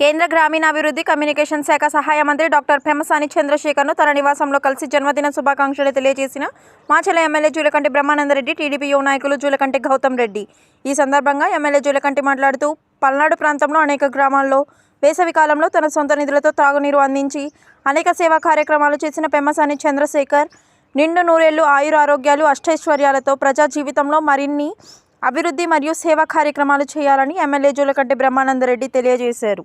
కేంద్ర గ్రామీణాభివృద్ధి కమ్యూనికేషన్ శాఖ సహాయ మంత్రి డాక్టర్ పెమ్మసాని చంద్రశేఖర్ను తన నివాసంలో కలిసి జన్మదిన శుభాకాంక్షలు తెలియజేసిన మాచల ఎమ్మెల్యే జూలకంటి బ్రహ్మానందరెడ్డి టీడీపీ యువ నాయకులు జూలకంటి గౌతమ్ రెడ్డి. ఈ సందర్భంగా ఎమ్మెల్యే జూలకంటి మాట్లాడుతూ పల్నాడు ప్రాంతంలో అనేక గ్రామాల్లో వేసవి కాలంలో తన సొంత నిధులతో త్రాగునీరు అందించి అనేక సేవా కార్యక్రమాలు చేసిన పెమ్మసాని చంద్రశేఖర్ నిండు నూరేళ్ళు ఆయుర ఆరోగ్యాలు అష్టైశ్వర్యాలతో ప్రజా జీవితంలో మరిన్ని అభివృద్ధి మరియు సేవా కార్యక్రమాలు చేయాలని ఎమ్మెల్యే జూలకంటి బ్రహ్మానందరెడ్డి తెలియజేశారు.